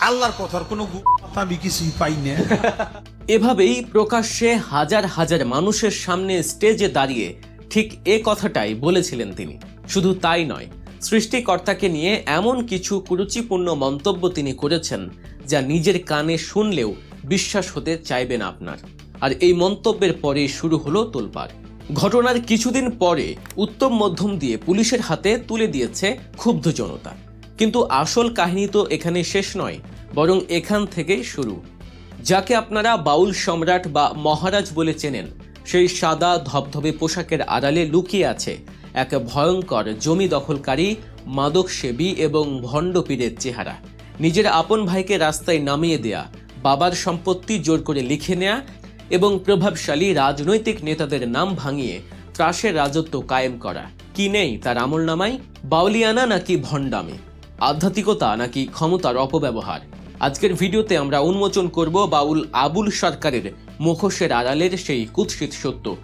আল্লাহর কথার কোনো আমি কিছুই পাই না। এভাবেই প্রকাশ্যে হাজার হাজার মানুষের সামনে স্টেজে দাঁড়িয়ে ঠিক এ কথাটাই বলেছিলেন তিনি। শুধু তাই নয়, সৃষ্টিকর্তাকে নিয়ে এমন কিছু কুরুচিপূর্ণ মন্তব্য তিনি করেছেন যা নিজের কানে শুনলেও বিশ্বাস হতে চাইবেন আপনার। আর এই মন্তব্যের পরে শুরু হলো তোলপাড়। ঘটনার কিছুদিন পরে উত্তম মধ্যম দিয়ে পুলিশের হাতে তুলে দিয়েছে ক্ষুব্ধ জনতা। কিন্তু আসল কাহিনী তো এখানে শেষ নয়, বরং এখান থেকেই শুরু। যাকে আপনারা বাউল সম্রাট বা মহারাজ বলে চেনেন, সেই সাদা ধবধবে পোশাকের আড়ালে লুকিয়ে আছে এক ভয়ঙ্কর, জমি দখলকারী মাদক সেবী এবং ভণ্ড পীরের চেহারা। নিজের আপন ভাইকে রাস্তায় নামিয়ে দেয়া, বাবার সম্পত্তি জোর করে লিখে নেয়া এবং প্রভাবশালী রাজনৈতিক নেতাদের নাম ভাঙিয়ে ত্রাসের রাজত্ব কায়েম করা। কি নেই তার আমল নামাই বাউলিয়ানা নাকি ভণ্ডামি? আধ্যাত্মিকতা নাকি ক্ষমতার অপব্যবহার? আজকের ভিডিওতে আমরা উন্মোচন করব বাউল আবুল সরকারের মুখোশের আড়ালের সেই কুৎসিত সত্য।